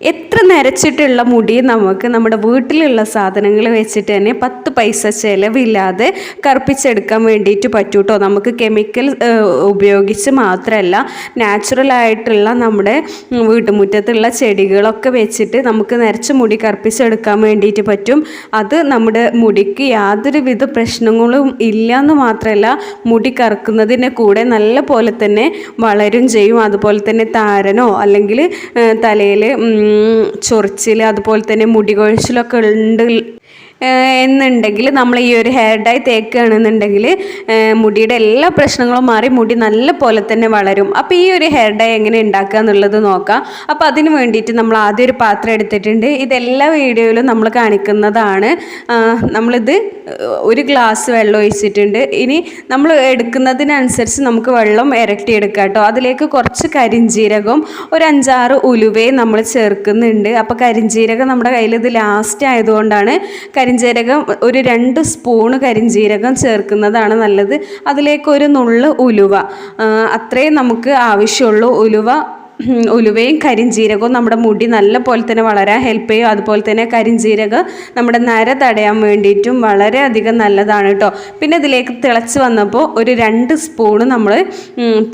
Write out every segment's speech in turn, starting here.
എത്ര നരച്ചിട്ടുള്ള മുടി നമുക്ക് നമ്മുടെ വീട്ടിലുള്ള സാധനങ്ങൾ വെച്ചിട്ട് തന്നെ പത്ത് പൈസ ചിലവില്ലാതെ കറുപ്പിച്ചെടുക്കാൻ വേണ്ടിയിട്ട് പറ്റൂട്ടോ. നമുക്ക് കെമിക്കൽ ഉപയോഗിച്ച് മാത്രമല്ല നാച്ചുറൽ ആയിട്ടുള്ള നമ്മുടെ വീട്ടുമുറ്റത്തുള്ള ചെടികളൊക്കെ വെച്ചിട്ട് നമുക്ക് നരച്ച മുടി കറുപ്പിച്ചെടുക്കാൻ വേണ്ടിയിട്ട് പറ്റും. അത് നമ്മുടെ മുടിക്ക് യാതൊരുവിധ പ്രശ്നങ്ങളും ഇല്ല എന്ന് മാത്രമല്ല മുടി കറക്കുന്നതിന്റെ കൂടെ നല്ല പോലെ തന്നെ വളരും ചെയ്യും. അതുപോലെ തന്നെ താരനോ അല്ലെങ്കിൽ തലയിൽ ചൊറിച്ചിൽ അതുപോലെ തന്നെ മുടി കൊഴിച്ചിലൊക്കെ ഉണ്ട് എന്നുണ്ടെങ്കിൽ നമ്മൾ ഈ ഒരു ഹെയർ ഡൈ തേക്കുകയാണെന്നുണ്ടെങ്കിൽ മുടിയുടെ എല്ലാ പ്രശ്നങ്ങളും മാറി മുടി നല്ല പോലെ തന്നെ വളരും. അപ്പോൾ ഈ ഒരു ഹെയർ ഡൈ എങ്ങനെ ഉണ്ടാക്കുക എന്നുള്ളത് നോക്കാം. അപ്പോൾ അതിന് വേണ്ടിയിട്ട് നമ്മൾ ആദ്യം ഒരു പാത്രം എടുത്തിട്ടുണ്ട്. ഇതെല്ലാ വീഡിയോയിലും നമ്മൾ കാണിക്കുന്നതാണ്. നമ്മളിത് ഒരു ഗ്ലാസ് വെള്ളം ഒഴിച്ചിട്ടുണ്ട്. ഇനി നമ്മൾ എടുക്കുന്നതിനനുസരിച്ച് നമുക്ക് വെള്ളം ഇരട്ടി എടുക്കാം കേട്ടോ. അതിലേക്ക് കുറച്ച് കരിഞ്ജീരകം ഒരു അഞ്ചാറ് ഉലുവയും നമ്മൾ ചേർക്കുന്നുണ്ട്. അപ്പോൾ കരിഞ്ജീരകം നമ്മുടെ കയ്യിൽ ഇത് ലാസ്റ്റ് ആയതുകൊണ്ടാണ് കരിഞ്ജീരകം ഒരു രണ്ട് സ്പൂണ് കരിഞ്ചീരകം ചേർക്കുന്നതാണ് നല്ലത്. അതിലേക്ക് ഒരു നുള്ള് ഉലുവ. അത്രേ അത്രയും നമുക്ക് ആവശ്യമുള്ളൂ. ഉലുവ ഉലുവയും കരിഞ്ചീരകവും നമ്മുടെ മുടി നല്ല പോലെ തന്നെ വളരാൻ ഹെൽപ്പ് ചെയ്യും. അതുപോലെ തന്നെ കരിഞ്ചീരകം നമ്മുടെ നര തടയാൻ വേണ്ടിയിട്ടും വളരെയധികം നല്ലതാണ് കേട്ടോ പിന്നെ ഇതിലേക്ക് തിളച്ച് വന്നപ്പോൾ ഒരു രണ്ട് സ്പൂണ് നമ്മൾ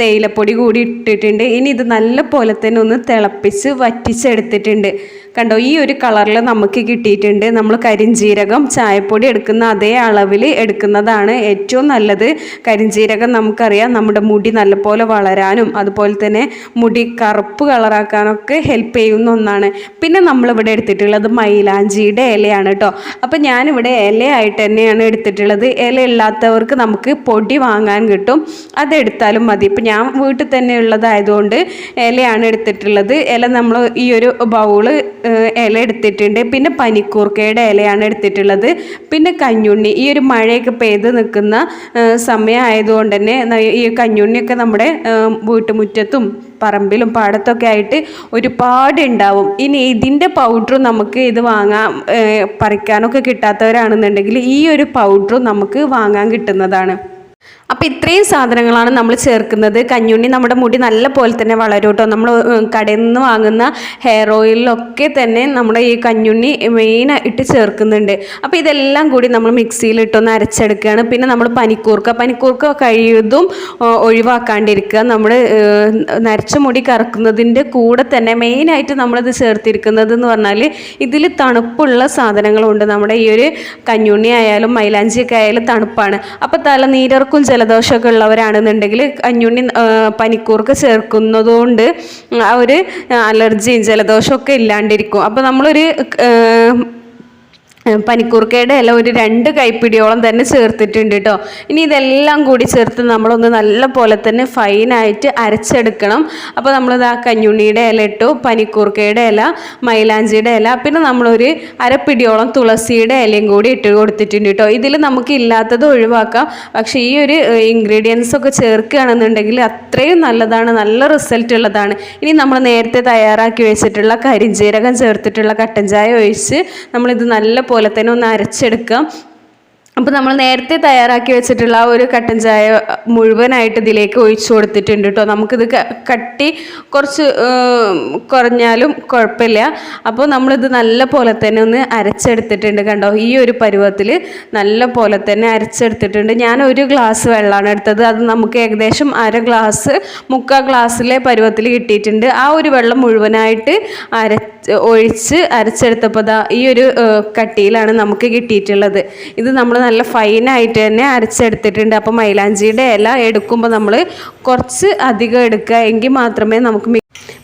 തേയിലപ്പൊടി കൂടി ഇട്ടിട്ടുണ്ട്. ഇനി ഇത് നല്ല പോലെ തന്നെ ഒന്ന് തിളപ്പിച്ച് വറ്റിച്ചെടുത്തിട്ടുണ്ട്. കണ്ടോ ഈ ഒരു കളറിൽ നമുക്ക് കിട്ടിയിട്ടുണ്ട്. നമ്മൾ കരിഞ്ജീരകം ചായപ്പൊടി എടുക്കുന്ന അതേ അളവിൽ എടുക്കുന്നതാണ് ഏറ്റവും നല്ലത്. കരിഞ്ജീരകം നമുക്കറിയാം നമ്മുടെ മുടി നല്ലപോലെ വളരാനും അതുപോലെ തന്നെ മുടി കറുപ്പ് കളറാക്കാനൊക്കെ ഹെൽപ്പ് ചെയ്യുന്ന ഒന്നാണ്. പിന്നെ നമ്മളിവിടെ എടുത്തിട്ടുള്ളത് മൈലാഞ്ചിയുടെ ഇലയാണ് കേട്ടോ അപ്പം ഞാനിവിടെ ഇലയായിട്ട് തന്നെയാണ് എടുത്തിട്ടുള്ളത്. ഇല ഇല്ലാത്തവർക്ക് നമുക്ക് പൊടി വാങ്ങാൻ കിട്ടും. അതെടുത്താലും മതി. ഇപ്പം ഞാൻ വീട്ടിൽ തന്നെ ഉള്ളതായതുകൊണ്ട് ഇലയാണ് എടുത്തിട്ടുള്ളത്. ഇല നമ്മൾ ഈ ഒരു ബൗൾ ഇല എടുത്തിട്ടുണ്ട്. പിന്നെ പനിക്കൂർക്കയുടെ ഇലയാണ് എടുത്തിട്ടുള്ളത്. പിന്നെ കഞ്ഞുണ്ണി. ഈ ഒരു മഴയൊക്കെ പെയ്ത് നിൽക്കുന്ന സമയമായതുകൊണ്ട് തന്നെ ഈ കഞ്ഞുണ്ണിയൊക്കെ നമ്മുടെ വീട്ടുമുറ്റത്തും പറമ്പിലും പാടത്തൊക്കെ ആയിട്ട് ഒരുപാട് ഉണ്ടാവും. ഇനി ഇതിന്റെ പൗഡറും നമുക്ക് ഇത് വാങ്ങാൻ പറിക്കാനൊക്കെ കിട്ടാത്തവരാണെന്നുണ്ടെങ്കിൽ ഈ ഒരു പൗഡറും നമുക്ക് വാങ്ങാൻ കിട്ടുന്നതാണ്. അപ്പോൾ ഇത്രയും സാധനങ്ങളാണ് നമ്മൾ ചേർക്കുന്നത്. കഞ്ഞുണ്ണി നമ്മുടെ മുടി നല്ല പോലെ തന്നെ വളരും കേട്ടോ. നമ്മൾ കടയിൽ നിന്ന് വാങ്ങുന്ന ഹെയർ ഓയിലൊക്കെ തന്നെ നമ്മുടെ ഈ കഞ്ഞുണ്ണി മെയിനായിട്ട് ചേർക്കുന്നുണ്ട്. അപ്പോൾ ഇതെല്ലാം കൂടി നമ്മൾ മിക്സിയിലിട്ടൊന്ന് അരച്ചെടുക്കുകയാണ്. പിന്നെ നമ്മൾ പനിക്കൂർക്ക പനിക്കൂർക്ക കഴിയതും ഒഴിവാക്കാണ്ടിരിക്കുക. നമ്മൾ നരച്ച മുടി കറക്കുന്നതിന്റെ കൂടെ തന്നെ മെയിനായിട്ട് നമ്മളിത് ചേർത്തിരിക്കുന്നത് എന്ന് പറഞ്ഞാൽ ഇതിൽ തണുപ്പുള്ള സാധനങ്ങളുണ്ട്. നമ്മുടെ ഈ ഒരു കഞ്ഞുണ്ണി ആയാലും മൈലാഞ്ചിയൊക്കെ ആയാലും തണുപ്പാണ്. അപ്പോൾ തലനീരർക്കും ജലദോഷമൊക്കെ ഉള്ളവരാണെന്നുണ്ടെങ്കിൽ കഞ്ഞുണ്ണി പനിക്കൂർക്ക് ചേർക്കുന്നതുകൊണ്ട് ആ ഒരു അലർജിയും ജലദോഷമൊക്കെ ഇല്ലാണ്ടിരിക്കും. അപ്പോൾ നമ്മളൊരു പനിക്കൂർക്കയുടെ ഇല ഒരു രണ്ട് കൈപ്പിടിയോളം തന്നെ ചേർത്തിട്ടുണ്ട് കേട്ടോ ഇനി ഇതെല്ലാം കൂടി ചേർത്ത് നമ്മളൊന്ന് നല്ല പോലെ തന്നെ ഫൈനായിട്ട് അരച്ചെടുക്കണം. അപ്പോൾ നമ്മളിത് ആ കഞ്ഞുണ്ണിയുടെ ഇല ഇട്ടു പനിക്കൂർക്കയുടെ ഇല മൈലാഞ്ചിയുടെ ഇല പിന്നെ നമ്മളൊരു അരപ്പിടിയോളം തുളസിയുടെ ഇലയും കൂടി ഇട്ട് കൊടുത്തിട്ടുണ്ട് കേട്ടോ ഇതിൽ നമുക്ക് ഇല്ലാത്തത് ഒഴിവാക്കാം. പക്ഷേ ഈ ഒരു ഇൻഗ്രീഡിയൻസ് ഒക്കെ ചേർക്കുകയാണെന്നുണ്ടെങ്കിൽ അത്രയും നല്ലതാണ് നല്ല റിസൾട്ട് ഉള്ളതാണ്. ഇനി നമ്മൾ നേരത്തെ തയ്യാറാക്കി വെച്ചിട്ടുള്ള കരിഞ്ജീരകം ചേർത്തിട്ടുള്ള കട്ടൻ ചായ ഒഴിച്ച് നമ്മളിത് നല്ല പോലെ തന്നെ ഒന്ന് അരച്ചെടുക്കാം. അപ്പോൾ നമ്മൾ നേരത്തെ തയ്യാറാക്കി വെച്ചിട്ടുള്ള ഒരു കട്ടൻ ചായ മുഴുവനായിട്ട് ഇതിലേക്ക് ഒഴിച്ചു കൊടുത്തിട്ടുണ്ട് കേട്ടോ നമുക്കിത് കട്ടി കുറച്ച് കുറഞ്ഞാലും കുഴപ്പമില്ല. അപ്പോൾ നമ്മളിത് നല്ല പോലെ തന്നെ ഒന്ന് അരച്ചെടുത്തിട്ടുണ്ട് കണ്ടോ? ഈ ഒരു പരുവത്തിൽ നല്ല പോലെ തന്നെ അരച്ചെടുത്തിട്ടുണ്ട്. ഞാൻ ഒരു ഗ്ലാസ് വെള്ളമാണ് എടുത്തത്. അത് നമുക്ക് ഏകദേശം അര ഗ്ലാസ് മുക്കാൽ ഗ്ലാസ്സിലെ പരുവത്തിൽ കിട്ടിയിട്ടുണ്ട്. ആ ഒരു വെള്ളം മുഴുവനായിട്ട് അര ഒഴിച്ച് അരച്ചെടുത്തപ്പോൾ ഈ ഒരു കട്ടിയിലാണ് നമുക്ക് കിട്ടിയിട്ടുള്ളത്. ഇത് നമ്മൾ നല്ല ഫൈനായിട്ട് തന്നെ അരച്ചെടുത്തിട്ടുണ്ട്. അപ്പോൾ മൈലാഞ്ചിയുടെ ഇല എടുക്കുമ്പോൾ നമ്മൾ കുറച്ച് അധികം എടുക്കുക എങ്കിൽ മാത്രമേ നമുക്ക്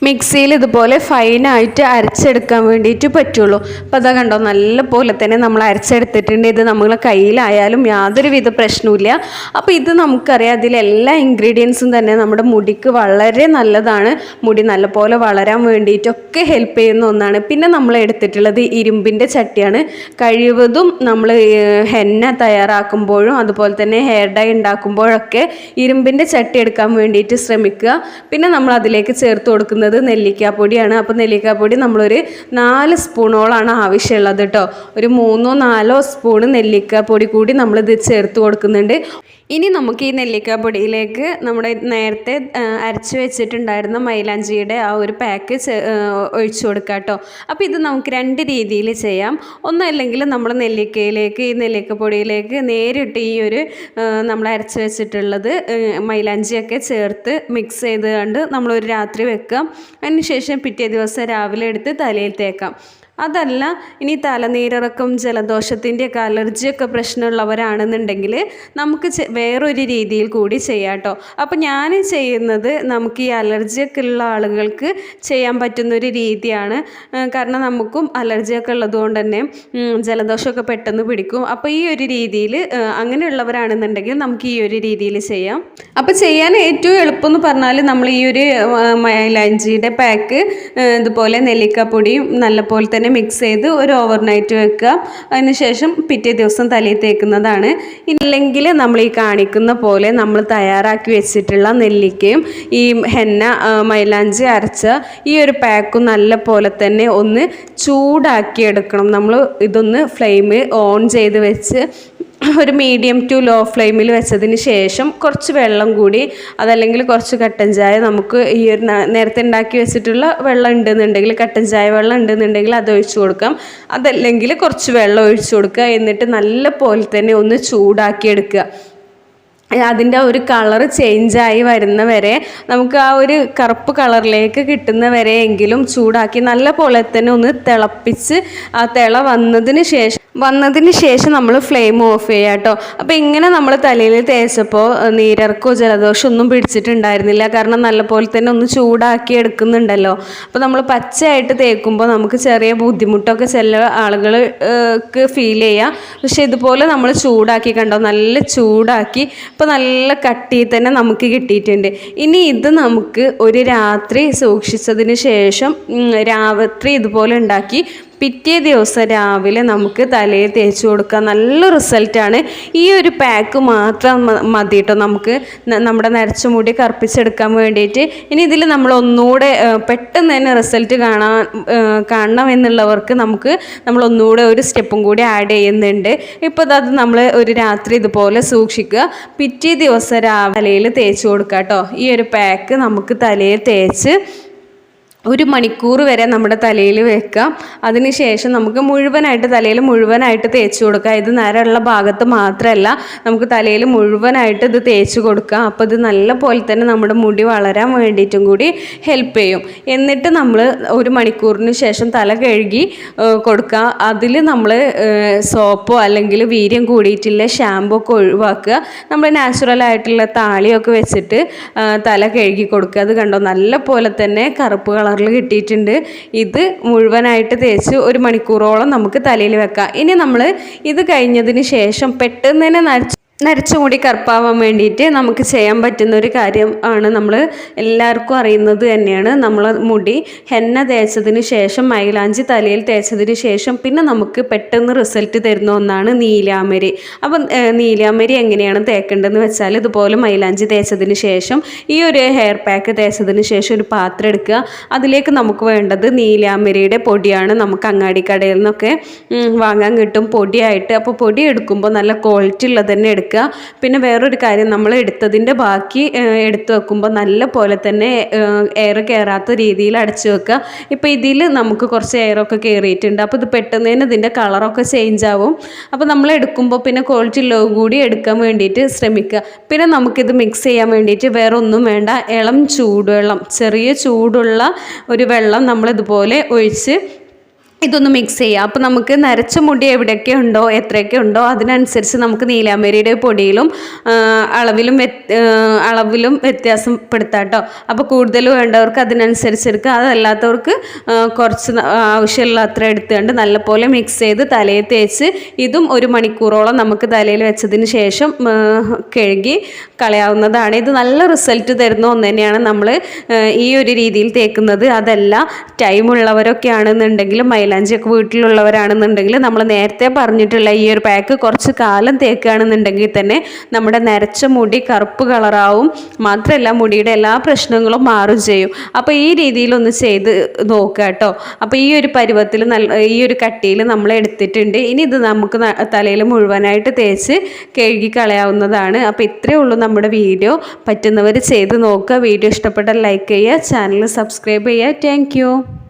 മിക്സിയിൽ ഇതുപോലെ ഫൈനായിട്ട് അരച്ചെടുക്കാൻ വേണ്ടിയിട്ട് പറ്റുള്ളൂ. അപ്പോൾ അതാ കണ്ടോ നല്ല പോലെ തന്നെ നമ്മൾ അരച്ചെടുത്തിട്ടുണ്ട്. ഇത് നമ്മളെ കയ്യിലായാലും യാതൊരുവിധ പ്രശ്നവുമില്ല. അപ്പോൾ ഇത് നമുക്കറിയാം അതിലെല്ലാ ഇൻഗ്രീഡിയൻസും തന്നെ നമ്മുടെ മുടിക്ക് വളരെ നല്ലതാണ്. മുടി നല്ലപോലെ വളരാൻ വേണ്ടിയിട്ടൊക്കെ ഹെൽപ്പ് ചെയ്യുന്ന ഒന്നാണ്. പിന്നെ നമ്മൾ എടുത്തിട്ടുള്ളത് ഇരുമ്പിന്റെ ചട്ടിയാണ്. കഴിവതും നമ്മൾ ഹെന്ന തയ്യാറാക്കുമ്പോഴും അതുപോലെ തന്നെ ഹെയർ ഡൈ ഉണ്ടാക്കുമ്പോഴൊക്കെ ഇരുമ്പിന്റെ ചട്ടി എടുക്കാൻ വേണ്ടിയിട്ട് ശ്രമിക്കുക. പിന്നെ നമ്മൾ അതിലേക്ക് ചേർത്ത് കൊടുക്കുന്നത് നെല്ലിക്കാപ്പൊടിയാണ്. അപ്പോൾ നെല്ലിക്കാപ്പൊടി നമ്മളൊരു നാല് സ്പൂണോളാണ് ആവശ്യമുള്ളത് കേട്ടോ ഒരു മൂന്നോ നാലോ സ്പൂണ് നെല്ലിക്കാപ്പൊടി കൂടി നമ്മളിത് ചേർത്ത് കൊടുക്കുന്നുണ്ട്. ഇനി നമുക്ക് ഈ നെല്ലിക്ക പൊടിയിലേക്ക് നമ്മുടെ നേരത്തെ അരച്ച് വെച്ചിട്ടുണ്ടായിരുന്ന മൈലാഞ്ചിയുടെ ആ ഒരു പാക്ക് ഒഴിച്ചു കൊടുക്കാം കേട്ടോ. അപ്പോൾ ഇത് നമുക്ക് രണ്ട് രീതിയിൽ ചെയ്യാം. ഒന്നല്ലെങ്കിൽ നമ്മൾ നെല്ലിക്കയിലേക്ക് ഈ നെല്ലിക്ക പൊടിയിലേക്ക് നേരിട്ട് ഈ ഒരു നമ്മൾ അരച്ച് വെച്ചിട്ടുള്ളത് മൈലാഞ്ചിയൊക്കെ ചേർത്ത് മിക്സ് ചെയ്ത് കണ്ട് നമ്മളൊരു രാത്രി വെക്കാം. അതിന് ശേഷം പിറ്റേ ദിവസം രാവിലെ എടുത്ത് തലയിൽ തേക്കാം. അതല്ല ഇനി തലനീരിറക്കം ജലദോഷത്തിന്റെയൊക്കെ അലർജിയൊക്കെ പ്രശ്നമുള്ളവരാണെന്നുണ്ടെങ്കിൽ നമുക്ക് വേറൊരു രീതിയിൽ കൂടി ചെയ്യാം കേട്ടോ അപ്പോൾ ഞാൻ ചെയ്യുന്നത് നമുക്ക് ഈ അലർജിയൊക്കെ ഉള്ള ആളുകൾക്ക് ചെയ്യാൻ പറ്റുന്നൊരു രീതിയാണ്. കാരണം നമുക്കും അലർജിയൊക്കെ ഉള്ളതുകൊണ്ട് തന്നെ ജലദോഷമൊക്കെ പെട്ടെന്ന് പിടിക്കും. അപ്പോൾ ഈ ഒരു രീതിയിൽ അങ്ങനെയുള്ളവരാണെന്നുണ്ടെങ്കിൽ നമുക്ക് ഈ ഒരു രീതിയിൽ ചെയ്യാം. അപ്പോൾ ചെയ്യാൻ ഏറ്റവും എളുപ്പം എന്ന് പറഞ്ഞാൽ നമ്മൾ ഈ ഒരു മൈലാഞ്ചിയുടെ പാക്ക് ഇതുപോലെ നെല്ലിക്കപ്പൊടിയും നല്ലപോലെ തന്നെ മിക്സ് ചെയ്ത് ഒരു ഓവർനൈറ്റ് വെക്കുക. അതിനുശേഷം പിറ്റേ ദിവസം തലയിൽ തേക്കുന്നതാണ്. ഇല്ലെങ്കിൽ നമ്മൾ ഈ കാണിക്കുന്ന പോലെ നമ്മൾ തയ്യാറാക്കി വെച്ചിട്ടുള്ള നെല്ലിക്കയും ഈ ഹെന്ന മൈലാഞ്ചി അരച്ച ഈ ഒരു പാക്കും നല്ല പോലെ തന്നെ ഒന്ന് ചൂടാക്കി എടുക്കണം. നമ്മൾ ഇതൊന്ന് ഫ്ലെയിം ഓൺ ചെയ്ത് വെച്ച് ഒരു മീഡിയം ടു ലോ ഫ്ലെയിമിൽ വെച്ചതിന് ശേഷം കുറച്ച് വെള്ളം കൂടി അതല്ലെങ്കിൽ കുറച്ച് കട്ടൻ ചായ നമുക്ക് ഈ ഒരു നേരത്തെ ഉണ്ടാക്കി വെച്ചിട്ടുള്ള വെള്ളം ഉണ്ടെന്നുണ്ടെങ്കിൽ കട്ടൻ ചായ വെള്ളം ഉണ്ടെന്നുണ്ടെങ്കിൽ അത് ഒഴിച്ചു കൊടുക്കാം. അതല്ലെങ്കിൽ കുറച്ച് വെള്ളം ഒഴിച്ചു കൊടുക്കുക. എന്നിട്ട് നല്ല പോലെ തന്നെ ഒന്ന് ചൂടാക്കി എടുക്കുക അതിന്റെ ഒരു കളർ ചേഞ്ചായി വരുന്ന വരെ നമുക്ക് ആ ഒരു കറുപ്പ് കളറിലേക്ക് കിട്ടുന്ന വരെയെങ്കിലും ചൂടാക്കി നല്ല പോലെ തന്നെ ഒന്ന് തിളപ്പിച്ച് ആ തിള വന്നതിന് ശേഷം വന്നതിന് ശേഷം നമ്മൾ ഫ്ലെയിം ഓഫ് ചെയ്യുക കേട്ടോ. അപ്പോൾ ഇങ്ങനെ നമ്മൾ തലയിൽ തേച്ചപ്പോൾ നീരർക്കോ ജലദോഷം ഒന്നും പിടിച്ചിട്ടുണ്ടായിരുന്നില്ല. കാരണം നല്ലപോലെ തന്നെ ഒന്ന് ചൂടാക്കി എടുക്കുന്നുണ്ടല്ലോ. അപ്പോൾ നമ്മൾ പച്ചയായിട്ട് തേക്കുമ്പോൾ നമുക്ക് ചെറിയ ബുദ്ധിമുട്ടൊക്കെ ചില ആളുകൾക്ക് ഫീൽ ചെയ്യാം പക്ഷെ ഇതുപോലെ നമ്മൾ ചൂടാക്കി കണ്ടോ? നല്ല ചൂടാക്കി ഇപ്പോൾ നല്ല കട്ടിയിൽ തന്നെ നമുക്ക് കിട്ടിയിട്ടുണ്ട്. ഇനി ഇത് നമുക്ക് ഒരു രാത്രി സൂക്ഷിച്ചതിന് ശേഷം രാത്രി ഇതുപോലെ ഉണ്ടാക്കി പിറ്റേ ദിവസം രാവിലെ നമുക്ക് തലയിൽ തേച്ച് കൊടുക്കാൻ നല്ല റിസൾട്ടാണ് ഈ ഒരു പാക്ക് മാത്രം മതി കേട്ടോ നമുക്ക്? നമ്മുടെ നരച്ച മുടി കറുപ്പിച്ചെടുക്കാൻ വേണ്ടിയിട്ട്. ഇനി ഇതിൽ നമ്മൾ ഒന്നുകൂടെ പെട്ടെന്ന് തന്നെ റിസൾട്ട് കാണാൻ കാണണം എന്നുള്ളവർക്ക് നമുക്ക് നമ്മൾ ഒന്നുകൂടെ ഒരു സ്റ്റെപ്പും കൂടി ആഡ് ചെയ്യുന്നുണ്ട്. ഇപ്പോൾ അത് നമ്മൾ ഒരു രാത്രി ഇതുപോലെ സൂക്ഷിക്കുക. പിറ്റേ ദിവസം രാവിലെ തലയിൽ തേച്ച് കൊടുക്കുക കേട്ടോ ഈ ഒരു പാക്ക് നമുക്ക് തലയിൽ തേച്ച് ഒരു മണിക്കൂർ വരെ നമ്മുടെ തലയിൽ വെക്കാം അതിനുശേഷം നമുക്ക് മുഴുവനായിട്ട് തലയിൽ മുഴുവനായിട്ട് തേച്ച് കൊടുക്കാം ഇത് നരമുള്ള ഭാഗത്ത് മാത്രമല്ല നമുക്ക് തലയിൽ മുഴുവനായിട്ട് ഇത് തേച്ച് കൊടുക്കാം അപ്പോൾ ഇത് നല്ല പോലെ തന്നെ നമ്മുടെ മുടി വളരാൻ വേണ്ടിയിട്ടും കൂടി ഹെൽപ്പ് ചെയ്യും. എന്നിട്ട് നമ്മൾ ഒരു മണിക്കൂറിന് ശേഷം തല കഴുകി കൊടുക്കുക. അതിൽ നമ്മൾ സോപ്പോ അല്ലെങ്കിൽ വീര്യം കൂടിയിട്ടുള്ള ഷാമ്പൂ ഒക്കെ ഒഴിവാക്കുക. നമ്മൾ നാച്ചുറലായിട്ടുള്ള താളിയൊക്കെ വെച്ചിട്ട് തല കഴുകി കൊടുക്കുക. അത് കണ്ടോ? നല്ല പോലെ തന്നെ കറുപ്പ് കളറിൽ കിട്ടിയിട്ടുണ്ട്. ഇത് മുഴുവനായിട്ട് തേച്ച് ഒരു മണിക്കൂറോളം നമുക്ക് തലയിൽ വെക്കാം. ഇനി നമ്മൾ ഇത് കഴിഞ്ഞതിന് ശേഷം പെട്ടെന്ന് തന്നെ നരച്ച് നരച്ച മുടി കറുപ്പാവാൻ വേണ്ടിയിട്ട് നമുക്ക് ചെയ്യാൻ പറ്റുന്ന ഒരു കാര്യം ആണ് നമ്മൾ എല്ലാവർക്കും അറിയുന്നത് തന്നെയാണ്. നമ്മൾ മുടി ഹെന്ന തേച്ചതിന് ശേഷം മൈലാഞ്ചി തലയിൽ തേച്ചതിന് ശേഷം പിന്നെ നമുക്ക് പെട്ടെന്ന് റിസൾട്ട് തരുന്ന ഒന്നാണ് നീലാമരി. അപ്പം നീലാമരി എങ്ങനെയാണ് തേക്കേണ്ടതെന്ന് വെച്ചാൽ ഇതുപോലെ മൈലാഞ്ചി തേച്ചതിന് ശേഷം ഈ ഒരു ഹെയർ പാക്ക് തേച്ചതിന് ശേഷം ഒരു പാത്രം എടുക്കുക. അതിലേക്ക് നമുക്ക് വേണ്ടത് നീലാമരിയുടെ പൊടിയാണ്. നമുക്ക് അങ്ങാടിക്കടയിൽ നിന്നൊക്കെ വാങ്ങാൻ കിട്ടും പൊടിയായിട്ട്. അപ്പോൾ പൊടി എടുക്കുമ്പോൾ നല്ല ക്വാളിറ്റി ഉള്ളത് തന്നെ എടുക്കുക. പിന്നെ വേറൊരു കാര്യം നമ്മൾ എടുത്തതിന്റെ ബാക്കി എടുത്തു വെക്കുമ്പോൾ നല്ല പോലെ തന്നെ എയർ കയറാത്ത രീതിയിൽ അടച്ചു വെക്കുക. ഇപ്പോൾ ഇതിൽ നമുക്ക് കുറച്ച് എയറൊക്കെ കയറിയിട്ടുണ്ട്. അപ്പോൾ ഇത് പെട്ടെന്ന് തന്നെ ഇതിന്റെ കളറൊക്കെ ചേഞ്ച് ആവും. അപ്പോൾ നമ്മൾ എടുക്കുമ്പോൾ പിന്നെ ക്വാളിറ്റി ലോ കൂടി എടുക്കാൻ വേണ്ടിയിട്ട് ശ്രമിക്കുക. പിന്നെ നമുക്കിത് മിക്സ് ചെയ്യാൻ വേണ്ടിയിട്ട് വേറെ ഒന്നും വേണ്ട. ഇളം ചൂടുവെള്ളം ചെറിയ ചൂടുള്ള ഒരു വെള്ളം നമ്മളിതുപോലെ ഒഴിച്ച് ഇതൊന്ന് മിക്സ് ചെയ്യുക അപ്പോൾ നമുക്ക് നരച്ച മുടി എവിടെയൊക്കെ ഉണ്ടോ എത്രയൊക്കെ ഉണ്ടോ അതിനനുസരിച്ച് നമുക്ക് നീലാമ്പരിയുടെ പൊടിയിലും അളവിലും അളവിലും വ്യത്യാസപ്പെടുത്താം കേട്ടോ അപ്പോൾ കൂടുതൽ വേണ്ടവർക്ക് അതിനനുസരിച്ച് എടുക്കുക അതല്ലാത്തവർക്ക് കുറച്ച് ആവശ്യമുള്ളത്ര എടുത്തുകൊണ്ട് നല്ലപോലെ മിക്സ് ചെയ്ത് തലയിൽ തേച്ച് ഇതും ഒരു മണിക്കൂറോളം നമുക്ക് തലയിൽ വെച്ചതിന് ശേഷം കഴുകി കളയാവുന്നതാണ്. ഇത് നല്ല റിസൾട്ട് തരുന്ന ഒന്ന് തന്നെയാണ് നമ്മൾ ഈ ഒരു രീതിയിൽ തേക്കുന്നത്. അതല്ല ടൈമുള്ളവരൊക്കെ ആണെന്നുണ്ടെങ്കിൽ മൈലാഞ്ചി മൈലാഞ്ചിയൊക്കെ വീട്ടിലുള്ളവരാണെന്നുണ്ടെങ്കിൽ നമ്മൾ നേരത്തെ പറഞ്ഞിട്ടുള്ള ഈ ഒരു പാക്ക് കുറച്ച് കാലം തേക്കുകയാണെന്നുണ്ടെങ്കിൽ തന്നെ നമ്മുടെ നരച്ച മുടി കറുപ്പ് കളറാവും. മാത്രമല്ല മുടിയുടെ എല്ലാ പ്രശ്നങ്ങളും മാറും ചെയ്യും. അപ്പോൾ ഈ രീതിയിലൊന്ന് ചെയ്ത് നോക്കുക കേട്ടോ. അപ്പോൾ ഈ ഒരു പരുവത്തിൽ നല്ല ഈ ഒരു കട്ടിയിൽ നമ്മൾ എടുത്തിട്ടുണ്ട്. ഇനി ഇത് നമുക്ക് തലയിൽ മുഴുവനായിട്ട് തേച്ച് കഴുകി കളയാവുന്നതാണ്. അപ്പോൾ ഇത്രയേ ഉള്ളൂ നമ്മുടെ വീഡിയോ. പറ്റുന്നവർ ചെയ്ത് നോക്കുക. വീഡിയോ ഇഷ്ടപ്പെട്ടാൽ ലൈക്ക് ചെയ്യുക ചാനൽ സബ്സ്ക്രൈബ് ചെയ്യുക. താങ്ക്